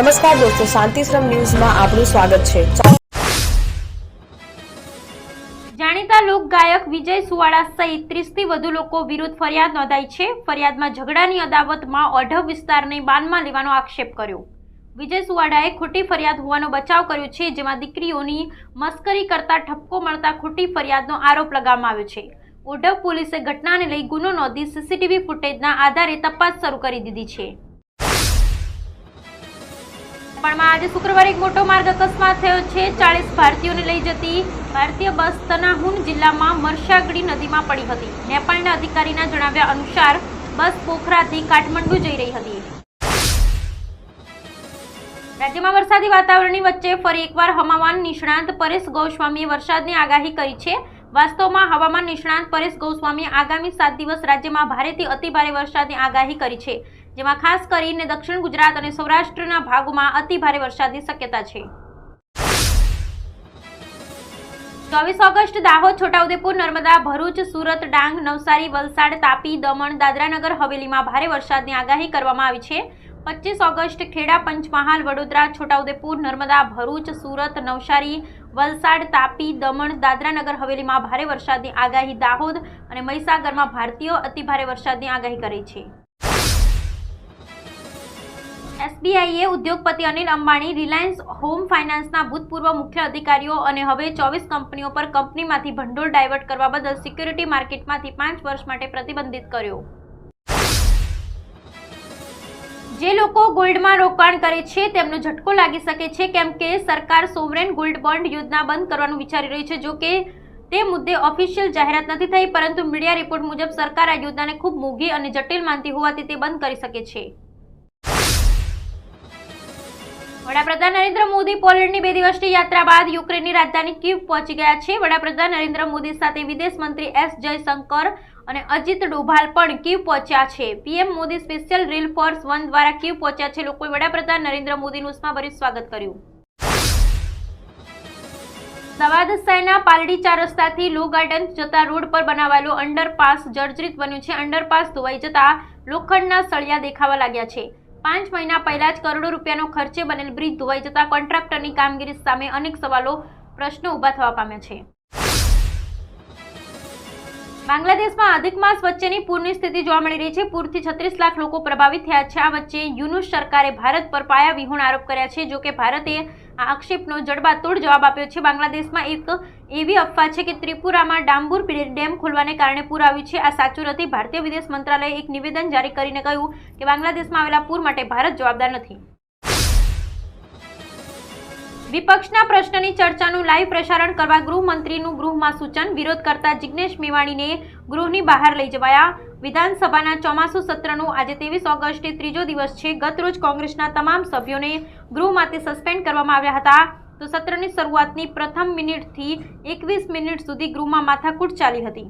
નમસ્કાર દોસ્તો શાંતિશ્રમ ન્યૂઝમાં આપનું સ્વાગત છે. જાણીતા લોક ગાયક વિજય સુવાળા સહિત ત્રીસથી વધુ લોકો વિરુદ્ધ ફરિયાદ નોંધાઈ છે. ફરિયાદમાં ઝઘડાની અદાવતમાં ઓઢવ વિસ્તારને બાનમાં લેવાનો આક્ષેપ કર્યો. વિજય સુવાડાએ ખોટી ફરિયાદ હોવાનો બચાવ કર્યો છે, જેમાં દીકરીઓની મસ્કરી કરતા ઠપકો મળતા ખોટી ફરિયાદનો આરોપ લગાવવામાં આવ્યો છે. ઓઢવ પોલીસે ઘટનાને લઈ ગુનો નોંધી સીસીટીવી ફૂટેજના આધારે તપાસ શરૂ કરી દીધી છે. નેપાળમાં આજે શુક્રવારે એક મોટો માર્ગ અકસ્માત થયો છે. ચાલીસ ભારતીયોને લઈ જતી ભારતીય બસ તનાહુન જિલ્લામાં મરશાગડી નદીમાં પડી હતી. નેપાળના અધિકારીના જણાવ્યા અનુસાર બસ પોખરાથી કાઠમંડુ જઈ રહી હતી. રાજ્યમાં વરસાદી વાતાવરણની વચ્ચે ફરી એકવાર હવામાન નિષ્ણાંત પરેશ ગોસ્વામીએ વરસાદની આગાહી કરી છે. વાસ્તવમાં હવામાન નિષ્ણાંત પરેશ ગોસ્વામીએ આગામી સાત દિવસ રાજ્યમાં ભારેથી અતિભારે વરસાદની આગાહી કરી છે. જેમાં ખાસ કરીને દક્ષિણ ગુજરાત અને સૌરાષ્ટ્રના ભાગોમાં અતિભારે વરસાદની શક્યતા છે. ચોવીસ ઓગસ્ટ દાહોદ, છોટાઉદેપુર, નર્મદા, ભરૂચ, સુરત, ડાંગ, નવસારી, વલસાડ, તાપી, દમણ, દાદરાનગર, હવેલીમાં ભારે વરસાદની આગાહી કરવામાં આવી છે. પચીસ ઓગસ્ટ ખેડા, પંચમહાલ, વડોદરા, છોટાઉદેપુર, નર્મદા, ભરૂચ, સુરત, નવસારી, વલસાડ, તાપી, દમણ, દાદરાનગર, હવેલીમાં ભારે વરસાદની આગાહી દાહોદ અને મહીસાગરમાં ભારતીય અતિભારે વરસાદની આગાહી કરી છે. એસબીઆઈએ ઉદ્યોગપતિ અનિલ અંબાણી, રિલાયન્સ હોમ ફાઇનાન્સના ભૂતપૂર્વ મુખ્ય અધિકારીઓ અને હવે ચોવીસ કંપનીઓ પર કંપનીમાંથી ભંડોળ ડાયવર્ટ કરવા બદલ સિક્યુરિટી માર્કેટમાંથી પાંચ વર્ષ માટે પ્રતિબંધિત કર્યો. જે લોકો ગોલ્ડમાં રોકાણ કરે છે, તેમનો ઝટકો લાગી શકે છે, કેમ કે સરકાર સોવરેન ગોલ્ડ બોન્ડ યોજના બંધ કરવાનું વિચારી રહી છે. જો કે, તે મુદ્દે ઓફિશિયલ જાહેરાત નથી થઈ, પરંતુ મીડિયા રિપોર્ટ મુજબ સરકાર આ યોજનાને ખૂબ મોંઘી અને જટિલ માનતી હોવાથી તે બંધ કરી શકે છે. વડાપ્રધાન નરેન્દ્ર મોદી પોલેન્ડની બે દિવસની યાત્રા બાદ યુક્રેનની રાજધાની કીવ પહોંચી ગયા છે. વડાપ્રધાન નરેન્દ્ર મોદી સાથે વિદેશ મંત્રી એસ જયશંકર અને અજીત ડોભાલ પણ કીવ પહોંચ્યા છે. PM Modi special rail force one દ્વારા કીવ પહોંચ્યા છે. લોકોએ વડાપ્રધાન નરેન્દ્ર મોદીનું ઉષ્માભર્યું સ્વાગત કર્યું. અમદાવાદ શહેરના પાલડી ચાર રસ્તાથી લો ગાર્ડન જતા રોડ પર બનાવાયેલો અંડરપાસ જર્જરિત બન્યું છે. અંડરપાસ ધોવાઈ જતા લોખંડના સળિયા દેખાવા લાગ્યા છે. પાંચ મહિના પહેલા જ કરોડો રૂપિયાનો ખર્ચે બનેલ બ્રિજ ધોવાઈ જતા કોન્ટ્રાક્ટરની કામગીરી સામે અનેક સવાલો પ્રશ્નો ઊભા થવા પામ્યા છે. બાંગ્લાદેશમાં અધિક માસ વચ્ચેની પૂરની સ્થિતિ જોવા મળી રહી છે. પૂરથી છત્રીસ લાખ લોકો પ્રભાવિત થયા છે. આ વચ્ચે યુનુસ સરકારે ભારત પર પાયા વિહોણ આરોપ કર્યા છે. જોકે ભારતે આ આક્ષેપનો જડબાતોડ જવાબ આપ્યો છે. બાંગ્લાદેશમાં એક એવી અફવા છે કે ત્રિપુરામાં ડાંબુર ડેમ ખોલવાને કારણે પૂર આવ્યું છે. આ સાચું નથી. ભારતીય વિદેશ મંત્રાલયે એક નિવેદન જારી કરીને કહ્યું કે બાંગ્લાદેશમાં આવેલા પૂર માટે ભારત જવાબદાર નથી. વિપક્ષના પ્રશ્નની ચર્ચાનું લાઈવ પ્રસારણ કરવા ગૃહમંત્રીનું ગૃહમાં સૂચન. વિરોધ કરતા જિગ્નેશ મેવાણીને ગૃહની બહાર લઈ જવાયા. વિધાનસભાના ચોમાસુ સત્રનું આજે ત્રેવીસ ઓગસ્ટે ત્રીજો દિવસ છે. ગતરોજ કોંગ્રેસના તમામ સભ્યોને ગૃહમાંથી સસ્પેન્ડ કરવામાં આવ્યા હતા. તો સત્રની શરૂઆતની પ્રથમ મિનિટથી એકવીસ મિનિટ સુધી ગૃહમાં માથાકૂટ ચાલી હતી.